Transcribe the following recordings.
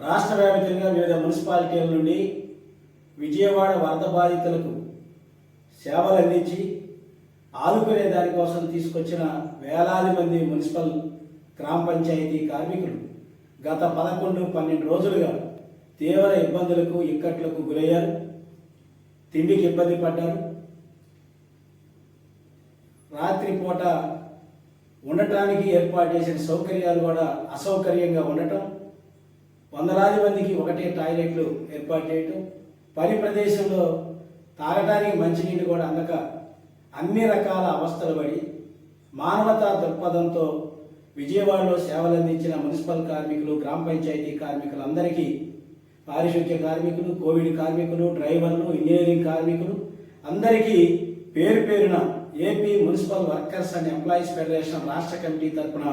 రాష్ట్ర వ్యాప్తంగా వివిధ మున్సిపాలిటీల నుండి విజయవాడ వరద బాధితులకు సేవలు అందించి ఆదుకునే దానికోసం తీసుకొచ్చిన వేలాది మంది మున్సిపల్ గ్రామ పంచాయతీ కార్మికులు గత పదకొండు పన్నెండు రోజులుగా తీవ్ర ఇబ్బందులకు ఇక్కట్లకు గురయ్యారు. తిండికి ఇబ్బంది పడ్డారు. రాత్రిపూట ఉండటానికి ఏర్పాటు చేసిన సౌకర్యాలు కూడా అసౌకర్యంగా ఉండటం వందలాది మందికి ఒకటే టాయిలెట్లు ఏర్పాటు చేయటం పని ప్రదేశంలో తాగడానికి మంచినీళ్ళు కూడా అందక అన్ని రకాల అవస్థలు పడి మానవతా దృక్పథంతో విజయవాడలో సేవలు అందించిన మున్సిపల్ కార్మికులు గ్రామ పంచాయతీ కార్మికులందరికీ పారిశుద్ధ్య కార్మికులు కోవిడ్ కార్మికులు డ్రైవర్లు ఇంజనీరింగ్ కార్మికులు అందరికీ పేరు పేరున AP municipal workers and employees federation రాష్ట్ర కమిటీ తరఫున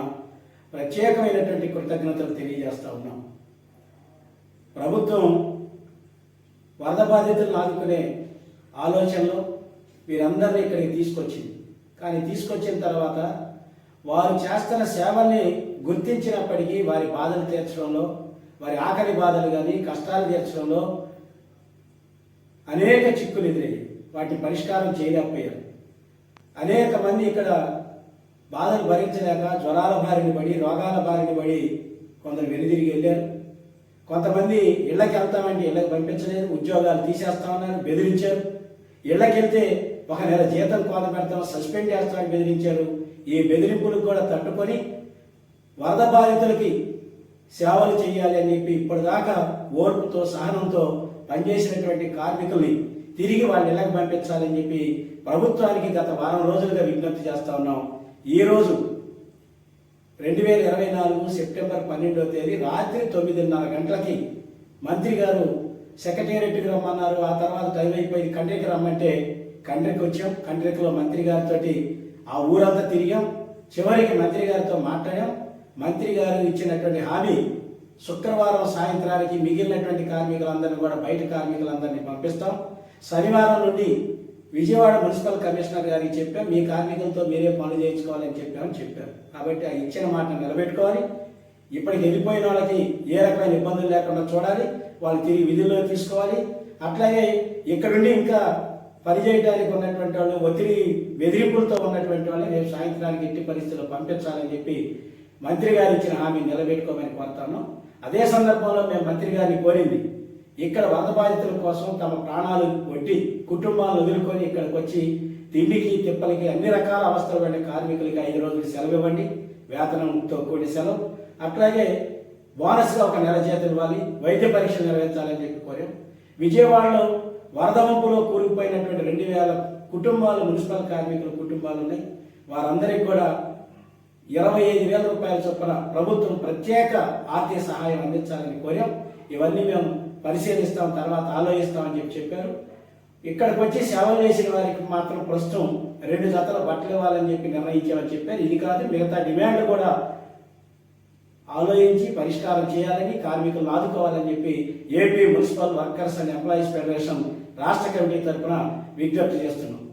ప్రత్యేకమైనటువంటి కృతజ్ఞతలు తెలియజేస్తా ఉన్నాం. ప్రభుత్వం వరద బాధితులను ఆదుకునే ఆలోచనలో వీరందరినీ ఇక్కడికి తీసుకొచ్చింది. కానీ తీసుకొచ్చిన తర్వాత వారు చేస్తున్న సేవల్ని గుర్తించినప్పటికీ వారి బాధలు తీర్చడంలో వారి ఆకలి బాధలు కానీ కష్టాలు తీర్చడంలో అనేక చిక్కులు ఎదురయ్యాయి వాటిని పరిష్కారం చేయలేకపోయారు. అనేక మంది ఇక్కడ బాధలు భరించలేక జ్వరాల బారిన పడి రోగాల బారిన పడి కొందరు వెనుదిరిగి వెళ్ళారు. కొంతమంది ఇళ్ళకి వెళ్తామంటే ఇళ్ళకి పంపించలేదు ఉద్యోగాలు తీసేస్తామన్నారు బెదిరించారు. ఇళ్ళకి వెళ్తే ఒక నెల జీతం కోత పెడతాం సస్పెండ్ చేస్తామని బెదిరించారు. ఈ బెదిరింపులకు కూడా తట్టుకొని వరద బాధితులకి సేవలు చేయాలి అని చెప్పి ఇప్పటిదాకా ఓర్పుతో సహనంతో పనిచేసినటువంటి కార్మికుల్ని తిరిగి వాళ్ళ ఇళ్ళకి పంపించాలని చెప్పి ప్రభుత్వానికి గత వారం రోజులుగా విజ్ఞప్తి చేస్తా ఉన్నాం. ఈ రోజు రెండు వేల ఇరవై నాలుగు సెప్టెంబర్ పన్నెండవ తేదీ రాత్రి తొమ్మిదిన్నర గంటలకి మంత్రి గారు సెక్రటేరియట్కి రమ్మన్నారు. ఆ తర్వాత టైం అయిపోయింది. కండ్రికి రమ్మంటే కండ్రికి వచ్చాం. కండ్రికలో మంత్రి గారితో ఆ ఊరంతా తిరిగాం. చివరికి మంత్రి గారితో మాట్లాడాం. మంత్రి గారు ఇచ్చినటువంటి హామీ శుక్రవారం సాయంత్రానికి మిగిలినటువంటి కార్మికులందరినీ కూడా బయట కార్మికులందరినీ పంపిస్తాం. శనివారం నుండి విజయవాడ మున్సిపల్ కమిషనర్ గారికి చెప్పాం మీ కార్మికులతో మీరే పనులు చేయించుకోవాలని చెప్పామని చెప్పారు. కాబట్టి ఆ ఇచ్చిన మాట నిలబెట్టుకోవాలి. ఇప్పటికి వెళ్ళిపోయిన వాళ్ళకి ఏ రకమైన ఇబ్బందులు లేకుండా చూడాలి. వాళ్ళు తిరిగి విధుల్లో తీసుకోవాలి. అట్లాగే ఇక్కడుండి ఇంకా పనిచేయడానికి ఉన్నటువంటి వాళ్ళు ఒత్తిడి బెదిరింపులతో ఉన్నటువంటి వాళ్ళని రేపు సాయంత్రానికి ఇంటి పరిస్థితుల్లో పంపించాలని చెప్పి మంత్రి గారు ఇచ్చిన హామీ నిలబెట్టుకోమని కోరుతాను అదే సందర్భంలో మేము మంత్రి గారిని కోరింది ఇక్కడ వరద బాధితుల కోసం తమ ప్రాణాలు వడ్డి కుటుంబాలను వదులుకొని ఇక్కడికి వచ్చి తిండికి తిప్పలకి అన్ని రకాల అవస్థలు పడిన కార్మికులకి ఐదు రోజులు సెలవు ఇవ్వండి. వేతనంతో కూడిన సెలవు. అట్లాగే బోనస్గా ఒక నెల జీతం ఇవ్వాలి. వైద్య పరీక్షలు నిర్వహించాలని చెప్పి కోరాం. విజయవాడలో వరద వంపులో కూలిపోయినటువంటి రెండు వేల కుటుంబాలు మున్సిపల్ కార్మికుల కుటుంబాలు ఉన్నాయి. వారందరికీ కూడా ఇరవై ఐదు వేల రూపాయల చొప్పున ప్రభుత్వం ప్రత్యేక ఆర్థిక సహాయం అందించాలని కోరాం. ఇవన్నీ మేము పరిశీలిస్తాం తర్వాత ఆలోచిస్తామని చెప్పి చెప్పారు. ఇక్కడికి వచ్చి సేవలు చేసిన వారికి మాత్రం ప్రస్తుతం రెండు జతల బట్టలు ఇవ్వాలని చెప్పి నిర్ణయించామని చెప్పారు. ఇది కాదు మిగతా డిమాండ్ కూడా ఆలోచించి పరిష్కారం చేయాలని కార్మికులను ఆదుకోవాలని చెప్పి AP municipal workers and employees federation రాష్ట్ర కమిటీ తరఫున విజ్ఞప్తి చేస్తున్నాం.